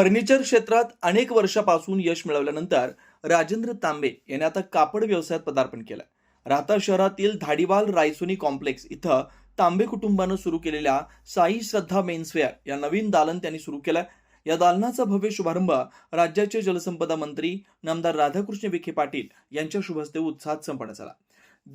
Furniture क्षेत्रात अनेक वर्षापासून यश मिळवल्यानंतर राजेंद्र तांबे यांनी आता कापड व्यवसायात पदार्पण केलं. राहता शहरातील धाडीवाल रायसोनी कॉम्प्लेक्स इथं तांबे कुटुंबानं सुरू केलेल्या साई श्रद्धा मेन्सवेअर या नवीन दालन त्यांनी सुरू केलं. या दालनाचा भव्य शुभारंभ राज्याचे जलसंपदा मंत्री नामदार राधाकृष्ण विखे पाटील यांच्या शुभहस्ते उत्साहात संपन्न झाला.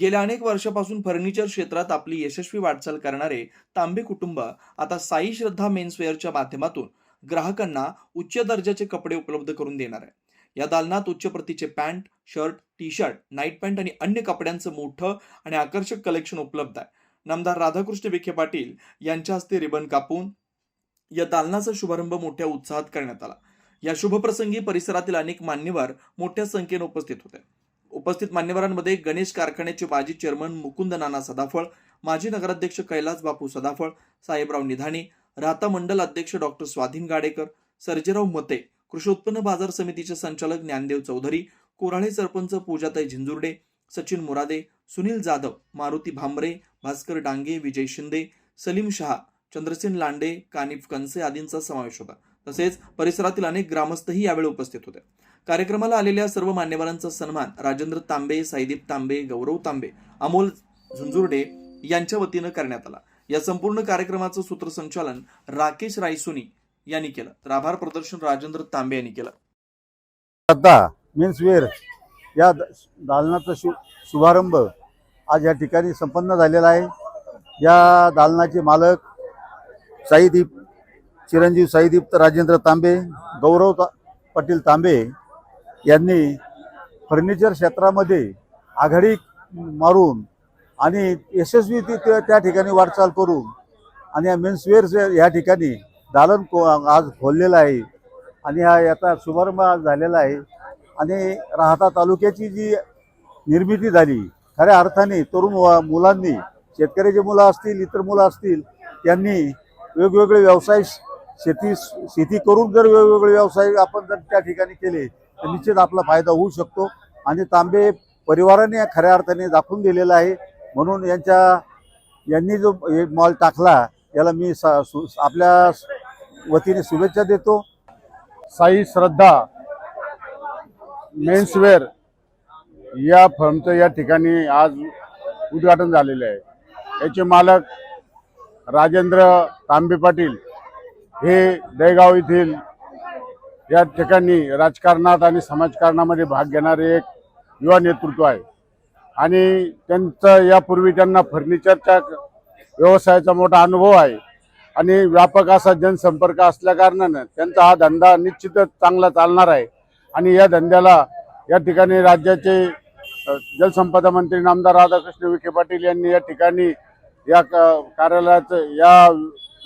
गेल्या अनेक वर्षापासून फर्निचर क्षेत्रात आपली यशस्वी वाटचाल करणारे तांबे कुटुंब आता साई श्रद्धा मेन्सवेअरच्या माध्यमातून ग्राहकांना उच्च दर्जाचे कपडे उपलब्ध करून देणार आहे. या दालनात उच्च प्रतीचे pant shirt T shirt night pant आणि अन्य कपड्यांचं मोठं आणि आकर्षक कलेक्शन उपलब्ध आहे. नामदार राधाकृष्ण विखे पाटील यांच्या हस्ते रिबन कापून या दालनाचा शुभारंभ मोठ्या उत्साहात करण्यात आला. या शुभप्रसंगी परिसरातील अनेक मान्यवर मोठ्या संख्येने उपस्थित होते. उपस्थित मान्यवरांमध्ये गणेश कारखान्याचे माजी चेअरमन मुकुंद नाना सदाफळ माजी नगराध्यक्ष कैलास बापू सदाफळ साहेबराव निधाणे राहता मंडल अध्यक्ष डॉक्टर स्वाधीन गाडेकर सर्जेराव मते कृषी उत्पन्न बाजार समितीचे संचालक ज्ञानदेव चौधरी कोराळे सरपंच पूजाताई झिंजुर्डे सचिन मुरादे सुनील जाधव मारुती भांबरे भास्कर डांगे विजय शिंदे सलीम शहा चंद्रसेन लांडे कानिफ कनसे आदींचा समावेश होता. तसेच परिसरातील अनेक ग्रामस्थही यावेळी उपस्थित होते. कार्यक्रमाला आलेल्या सर्व मान्यवरांचा सन्मान राजेंद्र तांबे साईदीप तांबे गौरव तांबे अमोल झुंजुर्डे यांच्या वतीनं करण्यात आला. या संपूर्ण कार्यक्रमाचं सूत्रसंचालन राकेश रायसोनी यांनी केलं. तर आभार प्रदर्शन राजेंद्र तांबे यांनी केलं. श्रद्धा मीन्स वेअर या द- दालनाचा शु शुभारंभ आज या ठिकाणी संपन्न झालेला आहे. या दालनाचे मालक साईदीप चिरंजीव साईदीप राजेंद्र तांबे गौरव ता पाटील तांबे यांनी फर्निचर क्षेत्रामध्ये आघाडी मारून आणि यशस्वी ती त्या- त्या ठिकाणी वाटचाल करून आणि या मेन्सवेअर या ठिकाणी दालन को आज खोललेलं आहे. आणि हा याचा शुभारंभ आज झालेला आहे. आणि राहता तालुक्याची जी निर्मिती झाली खऱ्या अर्थाने तरुण व- मुलांनी जे मुलं असतील इतर मुलं असतील त्यांनी वेगवेगळे व्यवसाय शेती शेती करून जर वेगवेगळे व्यवसाय आपण जर त्या ठिकाणी केले तर निश्चित आपला फायदा होऊ शकतो. आणि तांबे परिवाराने खऱ्या अर्थाने दाखवून दिलेला आहे. म्हणून यांच्या यांनी जो हे मॉल टाकला याला मी सु- आपल्या वतीने शुभेच्छा देतो. साई श्रद्धा मेन्सवेअर या फर्मचं या ठिकाणी आज उद्घाटन झालेलं आहे. याचे मालक राजेंद्र तांबे पाटील हे देगाव येथील या ठिकाणी राजकारणात आणि समाजकारणामध्ये भाग घेणारे एक युवा नेतृत्व आहे. आणि त्यांचं यापूर्वी त्यांना फर्निचरच्या व्यवसायाचा मोठा अनुभव आहे. आणि व्यापक असा जनसंपर्क असल्याकारणानं त्यांचा हा धंदा निश्चितच चांगला चालणार आहे. आणि या धंद्याला या ठिकाणी राज्याचे जलसंपदा मंत्री नामदार राधाकृष्ण विखे पाटील यांनी या ठिकाणी या क- कार्यालयाचं या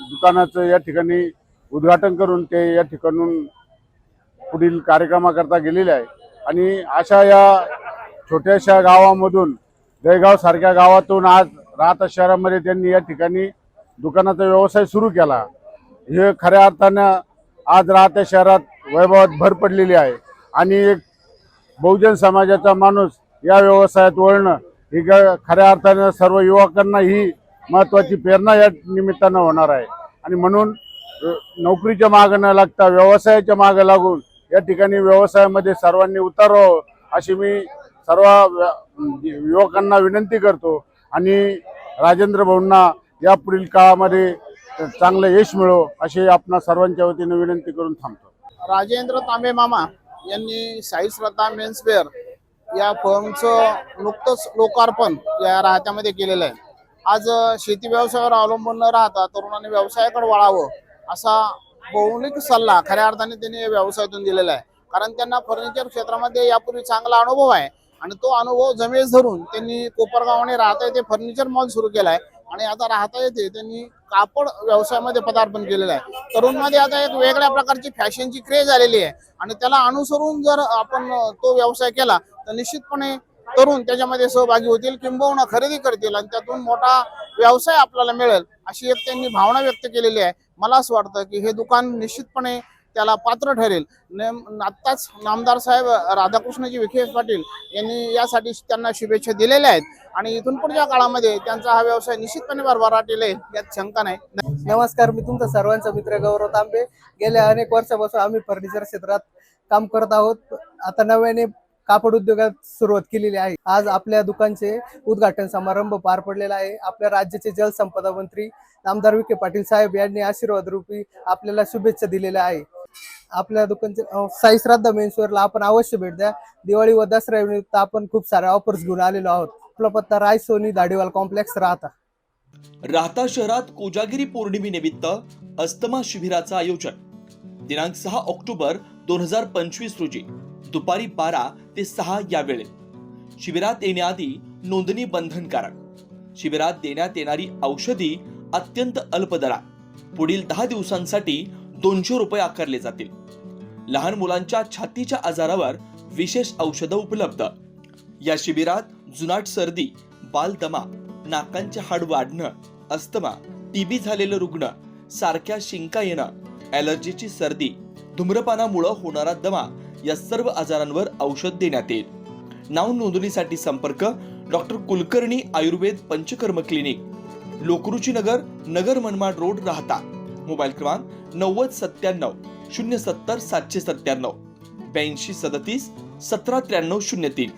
दुकानाचं या ठिकाणी उद्घाटन करून ते या ठिकाणून पुढील कार्यक्रमाकरता गेलेले आहे. आणि अशा या छोट्याशा गावामधून दहेगाव सारख्या गावातून आज राहता शहरामध्ये त्यांनी या ठिकाणी दुकानाचा व्यवसाय सुरू केला. हे खऱ्या अर्थानं आज राहत्या शहरात वैभवात भर पडलेली आहे. आणि एक बहुजन समाजाचा माणूस या व्यवसायात वळणं ही ग- खऱ्या अर्थानं सर्व युवकांना ही महत्त्वाची प्रेरणा या निमित्तानं होणार आहे. आणि म्हणून नोकरीच्या मागं न लागता व्यवसायाच्या मागं लागून या ठिकाणी व्यवसायामध्ये सर्वांनी उतरावं अशी मी सर्व व्य- युवकांना विनंती करतो आणि राजेंद्र भाऊंना यापुढील काळामध्ये चांगलं यश मिळो अशी आपणा सर्वांच्या वतीने विनंती करून थांबतो. राजेंद्र तांबे मामा यांनी साई श्रद्धा मेन्सवेअर या फर्मचं नुकतंच लोकार्पण या राहत्यामध्ये केलेलं आहे. आज शेती व्यवसायावर अवलंबून न राहता तरुणांनी व्यवसायाकडे वळावं असा बहुलिक सल्ला खऱ्या अर्थाने त्यांनी व्यवसायातून दिलेला आहे. कारण त्यांना फर्निचर क्षेत्रामध्ये यापूर्वी चांगला अनुभव आहे. आणि तो अनुभव जमेस धरून त्यांनी कोपरगावने राहता येते फर्निचर मॉल सुरू केला आहे आणि आता राहता येते त्यांनी कापड व्यवसायामध्ये पदार्पण केलेलं आहे. तरुणमध्ये आता एक वेगळ्या प्रकारची फॅशनची क्रेज आलेली आहे. आणि त्याला अनुसरून जर आपण तो व्यवसाय केला तर निश्चितपणे तरुण त्याच्यामध्ये सहभागी होतील किंबहुना खरेदी करतील आणि त्यातून मोठा व्यवसाय आपल्याला मिळेल अशी एक त्यांनी भावना व्यक्त केलेली आहे. मला असं वाटतं की हे दुकान निश्चितपणे त्याला पात्र ठरेल. नेम आत्ताच नामदार साहेब राधाकृष्णजी विखे पाटील यांनी यासाठी त्यांना शुभेच्छा दिलेल्या आहेत. आणि इथून पुढच्या काळामध्ये त्यांचा हा व्यवसाय निश्चितपणे भरभराटेल यात शंका नाही. नमस्कार मी तुमचा सर्वांचा मित्र गौरव तांबे. गेल्या अनेक वर्षापासून आम्ही फर्निचर क्षेत्रात काम करत आहोत. आता नव्याने कापड उद्योगात सुरुवात केलेली आहे. आज आपल्या दुकानचे उद्घाटन समारंभ पार पडलेला आहे. आपल्या राज्याचे जलसंपदा मंत्री नामदार विखे पाटील साहेब यांनी आशीर्वाद रूपी आपल्याला शुभेच्छा दिलेल्या आहे. आपल्या दुकानचे साई श्राद्धा मेन्सवेअरला आपण अवश्य भेट द्या. दिवाळी व दसऱ्या निमित्त आपण खूप सारे ऑफर्स घेऊन आलेलो आहोत. आपला पत्ता राय सोनी दाढीवाल कॉम्प्लेक्स राहता. राहता शहरात कोजागिरी पौर्णिमेनिमित्त अस्तमा शिबिराचं आयोजन. दिनांक सहा ऑक्टोबर दोन हजार पंचवीस रोजी दुपारी बारा ते सहा या वेळेत. शिबिरात येण्याआधी नोंदणी बंधनकारक. शिबिरात देण्यात येणारी औषधी अत्यंत अल्प दरात पुढील दहा दिवसांसाठी दोनशे रुपये आकारले जातील. लहान मुलांच्या छातीच्या आजारावर विशेष औषधं उपलब्ध. या शिबिरात जुनाट सर्दी बालदमा नाकांचे हाड वाढणं अस्थमा टीबी झालेलं रुग्ण सारख्या शिंका येणं ॲलर्जीची सर्दी धूम्रपानामुळं होणारा दमा या सर्व आजारांवर औषध देण्यात येईल. नाव नोंदणीसाठी संपर्क doctor Kulkarni Ayurved Panchakarma clinic Lokruchi Nagar Nagar Manmad road Rahata. Mobile क्रमांक नव्वद सत्त्याण्णव शून्य सत्तर सातशे सत्त्याण्णव ब्याऐंशी सदतीस सतरा त्र्याण्णव शून्य तीन.